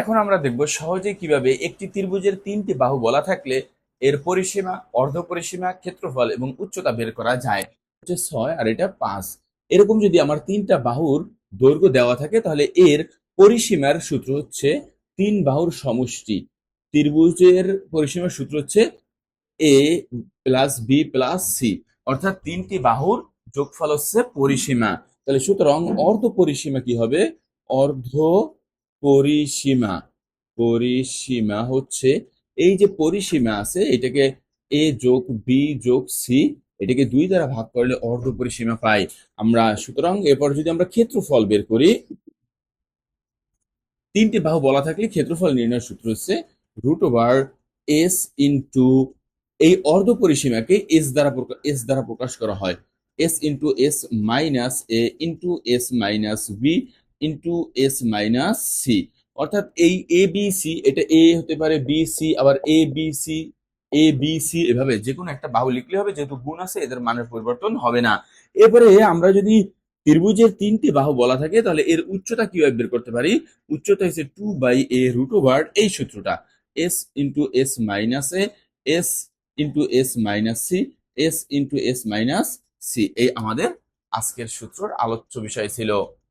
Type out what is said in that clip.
এখন আমরা দেখব সহজে কীভাবে একটি ত্রিভুজের তিনটি বাহু বলা থাকলে এর পরিসীমা, অর্ধ পরিসীমা, ক্ষেত্রফল এবং উচ্চতা বের করা যায়। হচ্ছে ছয় আর এটা পাঁচ। এরকম যদি আমার তিনটা বাহুর দৈর্ঘ্য দেওয়া থাকে তাহলে এর পরিসীমার সূত্র হচ্ছে তিন বাহুর সমষ্টি। ত্রিভুজের পরিসীমার সূত্র হচ্ছে A plus B plus C অর্থাৎ তিনটি বাহুর যোগফল হচ্ছে পরিসীমা। তাহলে সুতরাং অর্ধ পরিসীমা কি হবে? অর্ধ পরিসীমা। পরিসীমা হচ্ছে এই যে পরিসীমা আছে, এটাকে এ যোগ বি যোগ সি এটাকে দুই দ্বারা ভাগ করলে অর্ধ পরিসীমা পাই। আমরা সুতরাং এরপর যদি আমরা ক্ষেত্রফল বের করি, তিনটি বাহু বলা থাকলে ক্ষেত্রফল নির্ণয়ের সূত্র হচ্ছে রুট ওভার এস ইন্টু এই অর্ধ পরিসীমাকে এস দ্বারা এস দ্বারা প্রকাশ করা হয়। S into S minus A into S minus B into S minus C অর্থাৎ এই এ বি সি এটা এ হতে পারে বি সি আবার A B C A B C এভাবে যে কোনো একটা বাহু লিখলে হবে, যেহেতু গুণ আছে, এদের মানের পরিবর্তন হবে না। এরপরে আমরা যদি ত্রিভুজের তিনটি বাহু বলা থাকে, তাহলে এর উচ্চতা কীভাবে বের করতে পারি? উচ্চতা হচ্ছে two by A root over এই সূত্রটা। S into S minus A S into S minus C S into S minus C এই আমাদের আজকের সূত্রর আলোচ্য বিষয় ছিল।